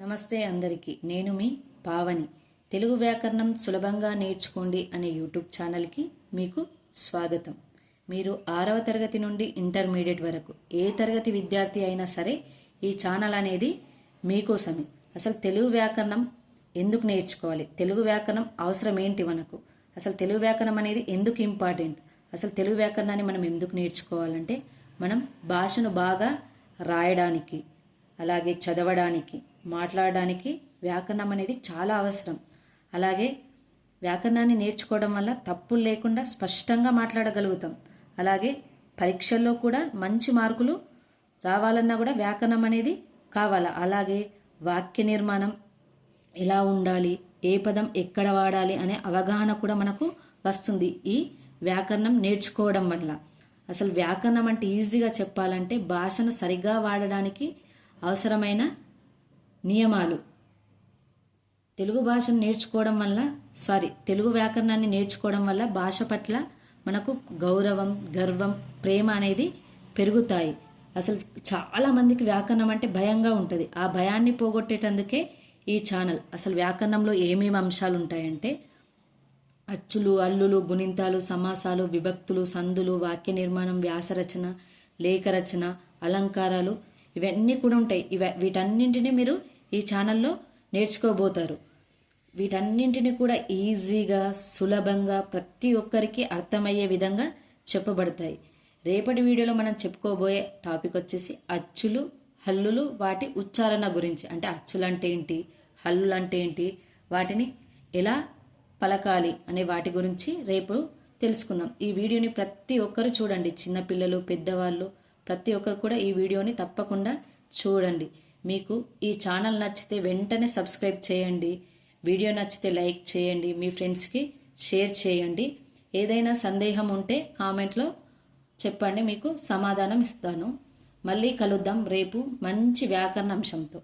నమస్తే అందరికీ. నేను మీ పావని. తెలుగు వ్యాకరణం సులభంగా నేర్చుకోండి అనే యూట్యూబ్ ఛానల్కి మీకు స్వాగతం. మీరు ఆరవ తరగతి నుండి ఇంటర్మీడియట్ వరకు ఏ తరగతి విద్యార్థి అయినా సరే ఈ ఛానల్ అనేది మీకోసమే. అసలు తెలుగు వ్యాకరణం ఎందుకు నేర్చుకోవాలి? తెలుగు వ్యాకరణం అవసరం ఏంటి మనకు? అసలు తెలుగు వ్యాకరణం అనేది ఎందుకు ఇంపార్టెంట్? అసలు తెలుగు వ్యాకరణాన్ని మనం ఎందుకు నేర్చుకోవాలంటే మనం భాషను బాగా రాయడానికి అలాగే చదవడానికి మాట్లాడడానికి వ్యాకరణం అనేది చాలా అవసరం. అలాగే వ్యాకరణాన్ని నేర్చుకోవడం వల్ల తప్పులు లేకుండా స్పష్టంగా మాట్లాడగలుగుతాం. అలాగే పరీక్షల్లో కూడా మంచి మార్కులు రావాలన్నా కూడా వ్యాకరణం అనేది కావాలి? అలాగే వాక్య నిర్మాణం ఎలా ఉండాలి? ఏ పదం ఎక్కడ వాడాలి? అనే అవగాహన కూడా మనకు వస్తుంది ఈ వ్యాకరణం నేర్చుకోవడం వల్ల. అసలు వ్యాకరణం అంటే ఈజీగా చెప్పాలంటే భాషను సరిగ్గా వాడడానికి అవసరమైన నియమాలు. తెలుగు భాషను నేర్చుకోవడం వల్ల సారీ తెలుగు వ్యాకరణాన్ని నేర్చుకోవడం వల్ల భాష పట్ల మనకు గౌరవం గర్వం ప్రేమ అనేది పెరుగుతాయి. అసలు చాలా మందికి వ్యాకరణం అంటే భయంగా ఉంటుంది. ఆ భయాన్ని పోగొట్టేటందుకే ఈ ఛానల్. అసలు వ్యాకరణంలో ఏమేమి అంశాలు ఉంటాయంటే అచ్చులు అల్లులు గుణింతాలు సమాసాలు విభక్తులు సందులు వాక్య నిర్మాణం వ్యాసరచన లేఖరచన అలంకారాలు ఇవన్నీ కూడా ఉంటాయి. ఇవ వీటన్నింటినీ మీరు ఈ ఛానల్లో నేర్చుకోబోతారు. వీటన్నింటిని కూడా ఈజీగా సులభంగా ప్రతి ఒక్కరికి అర్థమయ్యే విధంగా చెప్పబడతాయి. రేపటి వీడియోలో మనం చెప్పుకోబోయే టాపిక్ వచ్చేసి అచ్చులు హల్లులు వాటి ఉచ్చారణ గురించి. అంటే అచ్చులు అంటే ఏంటి హల్లులు అంటే ఏంటి వాటిని ఎలా పలకాలి అనే వాటి గురించి రేపు తెలుసుకుందాం. ఈ వీడియోని ప్రతి ఒక్కరు చూడండి. చిన్నపిల్లలు పెద్దవాళ్ళు ప్రతి ఒక్కరు కూడా ఈ వీడియోని తప్పకుండా చూడండి. మీకు ఈ ఛానల్ నచ్చితే వెంటనే సబ్స్క్రైబ్ చేయండి. వీడియో నచ్చితే లైక్ చేయండి. మీ ఫ్రెండ్స్కి షేర్ చేయండి. ఏదైనా సందేహం ఉంటే కామెంట్లో చెప్పండి. మీకు సమాధానం ఇస్తాను. మళ్ళీ కలుద్దాం రేపు మంచి వ్యాకరణ అంశంతో.